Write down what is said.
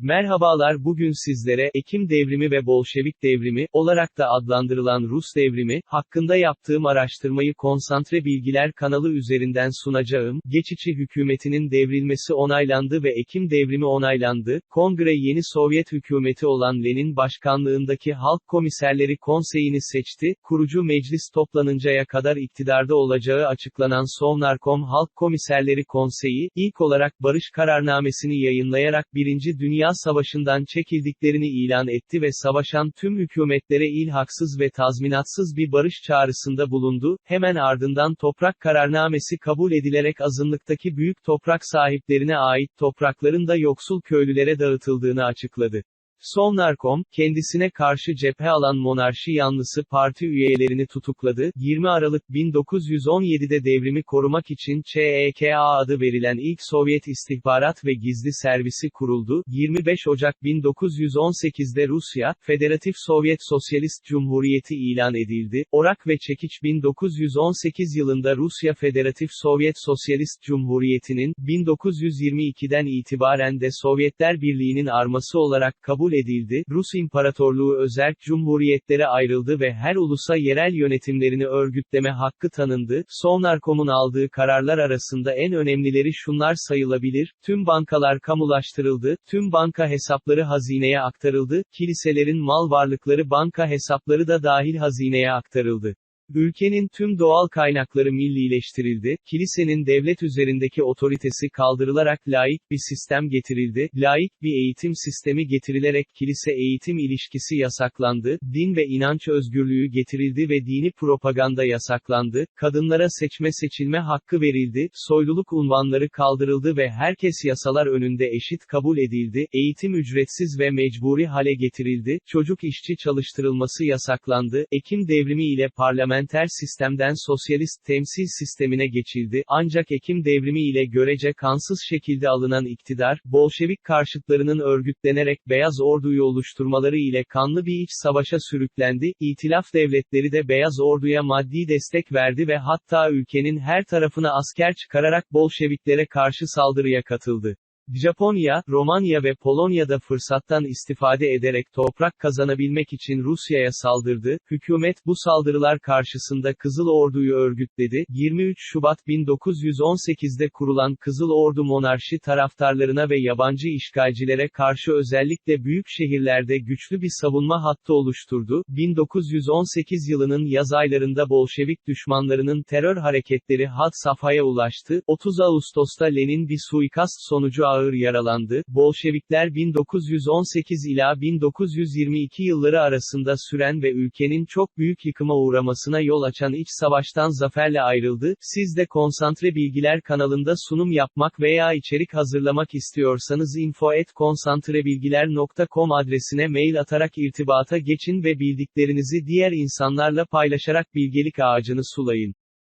Merhabalar bugün sizlere, Ekim devrimi ve Bolşevik devrimi, olarak da adlandırılan Rus devrimi, hakkında yaptığım araştırmayı Konsantre Bilgiler kanalı üzerinden sunacağım, geçici hükümetinin devrilmesi onaylandı ve Ekim devrimi onaylandı, kongre yeni Sovyet hükümeti olan Lenin başkanlığındaki Halk Komiserleri Konseyi'ni seçti, kurucu meclis toplanıncaya kadar iktidarda olacağı açıklanan Sovnarkom Halk Komiserleri Konseyi, ilk olarak barış kararnamesini yayınlayarak Birinci Dünya Savaşı'ndan çekildiklerini ilan etti ve savaşan tüm hükümetlere ilhaksız ve tazminatsız bir barış çağrısında bulundu, hemen ardından toprak kararnamesi kabul edilerek azınlıktaki büyük toprak sahiplerine ait toprakların da yoksul köylülere dağıtıldığını açıkladı. Sovnarkom, kendisine karşı cephe alan monarşi yanlısı parti üyelerini tutukladı, 20 Aralık 1917'de devrimi korumak için ÇEKA adı verilen ilk Sovyet istihbarat ve gizli servisi kuruldu, 25 Ocak 1918'de Rusya, Federatif Sovyet Sosyalist Cumhuriyeti ilan edildi, Orak ve Çekiç 1918 yılında Rusya Federatif Sovyet Sosyalist Cumhuriyeti'nin, 1922'den itibaren de Sovyetler Birliği'nin arması olarak kabul edildi, Rus İmparatorluğu özerk cumhuriyetlere ayrıldı ve her ulusa yerel yönetimlerini örgütleme hakkı tanındı, Sovnarkom'un aldığı kararlar arasında en önemlileri şunlar sayılabilir, tüm bankalar kamulaştırıldı, tüm banka hesapları hazineye aktarıldı, kiliselerin mal varlıkları banka hesapları da dahil hazineye aktarıldı. Ülkenin tüm doğal kaynakları millileştirildi, kilisenin devlet üzerindeki otoritesi kaldırılarak laik bir sistem getirildi, laik bir eğitim sistemi getirilerek kilise eğitim ilişkisi yasaklandı, din ve inanç özgürlüğü getirildi ve dini propaganda yasaklandı, kadınlara seçme seçilme hakkı verildi, soyluluk unvanları kaldırıldı ve herkes yasalar önünde eşit kabul edildi, eğitim ücretsiz ve mecburi hale getirildi, çocuk işçi çalıştırılması yasaklandı, Ekim devrimi ile parlamenter sistemden sosyalist temsil sistemine geçildi, ancak Ekim devrimi ile görece kansız şekilde alınan iktidar, Bolşevik karşıtlarının örgütlenerek Beyaz Ordu'yu oluşturmaları ile kanlı bir iç savaşa sürüklendi, İtilaf devletleri de Beyaz Ordu'ya maddi destek verdi ve hatta ülkenin her tarafına asker çıkararak Bolşeviklere karşı saldırıya katıldı. Japonya, Romanya ve Polonya'da fırsattan istifade ederek toprak kazanabilmek için Rusya'ya saldırdı, hükümet bu saldırılar karşısında Kızıl Ordu'yu örgütledi, 23 Şubat 1918'de kurulan Kızıl Ordu monarşi taraftarlarına ve yabancı işgalcilere karşı özellikle büyük şehirlerde güçlü bir savunma hattı oluşturdu, 1918 yılının yaz aylarında Bolşevik düşmanlarının terör hareketleri had safhaya ulaştı, 30 Ağustos'ta Lenin bir suikast sonucu ağır yaralandı. Bolşevikler 1918 ila 1922 yılları arasında süren ve ülkenin çok büyük yıkıma uğramasına yol açan iç savaştan zaferle ayrıldı. Siz de Konsantre Bilgiler kanalında sunum yapmak veya içerik hazırlamak istiyorsanız info@konsantrebilgiler.com adresine mail atarak irtibata geçin ve bildiklerinizi diğer insanlarla paylaşarak bilgelik ağacını sulayın.